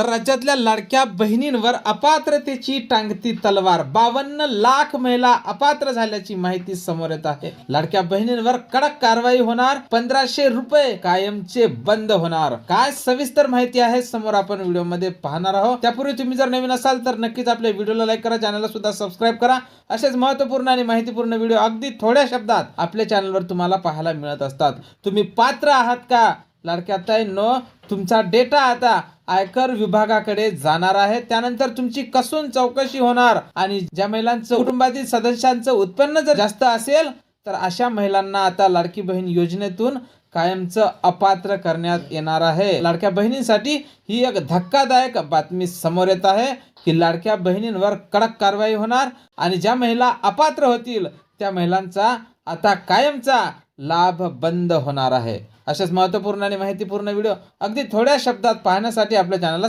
तर राज्यातल्या लाडक्या बहिणींवर अपात्रतेची टांगती तलवार. बावन्न लाख महिला अपात्र झाल्याची माहिती समोर येत आहे. लाडक्या बहिणींवर कडक कारवाई होणार. पंधराशे रुपये कायमचे बंद होणार. काय सविस्तर माहिती आहे समोर आपण व्हिडिओमध्ये पाहणार आहोत. त्यापूर्वी तुम्ही जर नवीन असाल तर नक्कीच आपल्या व्हिडिओला लाईक करा चॅनलला सुद्धा सबस्क्राईब करा. असेच महत्त्वपूर्ण आणि माहितीपूर्ण व्हिडिओ अगदी थोड्या शब्दात आपल्या चॅनलवर तुम्हाला पाहायला मिळत असतात. तुम्ही पात्र आहात का? लाडक्या ताईंनो तुमचा डेटा आता आयकर विभागाकडे जाणार आहे. त्यानंतर तुमची कसून चौकशी होणार आणि ज्या महिलांचं कुटुंबातील सदस्यांचं उत्पन्न जर जास्त असेल तर अशा महिलांना आता लाडकी बहीण योजनेतून कायमचं अपात्र करण्यात येणार आहे. लाडक्या बहिणींसाठी ही एक धक्कादायक बातमी समोर येत आहे की लाडक्या बहिणींवर कडक कारवाई होणार आणि ज्या महिला अपात्र होतील त्या महिलांचा आता कायमचा लाभ बंद होणार आहे. अशाच महत्त्वपूर्ण आणि माहितीपूर्ण व्हिडिओ अगदी थोड्या शब्दात पाहण्यासाठी आपल्या चॅनलला